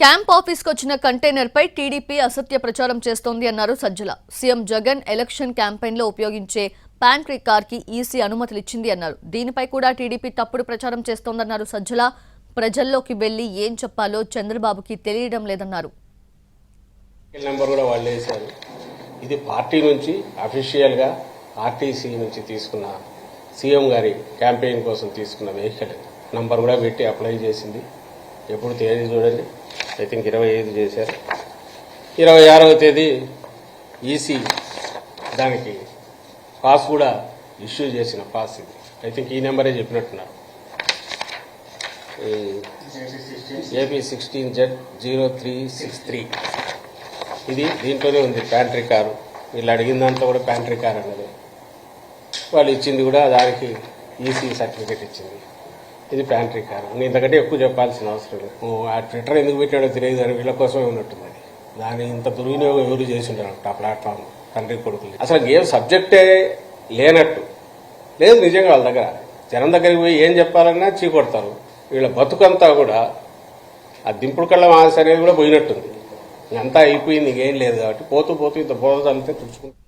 Camp ఆఫీస్కి వచ్చిన కంటైనర్పై TDP అసత్య ప్రచారం చేస్తోంది అన్నారు సజ్జల. సీఎం జగన్ ఎలక్షన్ క్యాంపెయిన్లో ఉపయోగించే ప్యాంట్రీ కార్కి ఈసీ అనుమతులు ఇచ్చింది అన్నారు. దీనిపై కూడా టీడీపీ తప్పుడు ప్రచారం చేస్తోందన్నారు సజ్జల. ప్రజల్లోకి వెళ్ళి ఏం చెప్పాలో చంద్రబాబుకి తెలియడం లేదన్నారు. ఇది పార్టీ నుంచి అఫీషియల్గా ఆర్టీసీ నుంచి తీసుకున్న సీఎం గారి క్యాంపెయిన్ కోసం తీసుకున్న వెహికల్. నంబర్ కూడా పెట్టి అప్లై చేసింది. ఎప్పుడు తేదీ చూడండి. ఐ థింక్ ఇరవై ఐదు చేశారు. ఇరవై ఆరవ తేదీ ఈసీ దానికి పాస్ కూడా ఇష్యూ చేసిన పాస్ ఇది. ఐ థింక్ ఈ నెంబరే చెప్పినట్టున్నారు. AP sixteen Z zero three six three. ఇది దీంట్లోనే ఉంది ప్యాంట్రీ కారు. వీళ్ళు అడిగిన దాంట్లో కూడా ప్యాంట్రీ కార్ అన్నది. వాళ్ళు ఇచ్చింది కూడా దానికి ఈసీ సర్టిఫికేట్ ఇచ్చింది. ఇది ప్యాంట్రీ కారు. నేను ఇంతకంటే ఎక్కువ చెప్పాల్సిన అవసరం లేదు. ఆ ట్విట్టర్ ఎందుకు పెట్టాడో తెలియదు కానీ వీళ్ళ కోసమే ఉన్నట్టుంది అది దాని ఇంత దుర్వినియోగం ఎవరు చేసి ఉంటారు ఆ ప్లాట్ఫామ్ తండ్రి కొడుకులు. అసలు గేమ్ సబ్జెక్టే లేనట్టు. లేదు నిజంగా వాళ్ళ దగ్గర. జనం దగ్గరికి పోయి ఏం చెప్పాలన్నా చీకొడతారు. వీళ్ళ బతుకంతా కూడా ఆ దింపుడు కళ్ళ ఆశ అనేది కూడా పోయినట్టుంది. అంతా అయిపోయింది ఇంకేం లేదు కాబట్టి పోతూ పోతూ ఇంత బోధ చల్లితే తుడుచుకుంటారు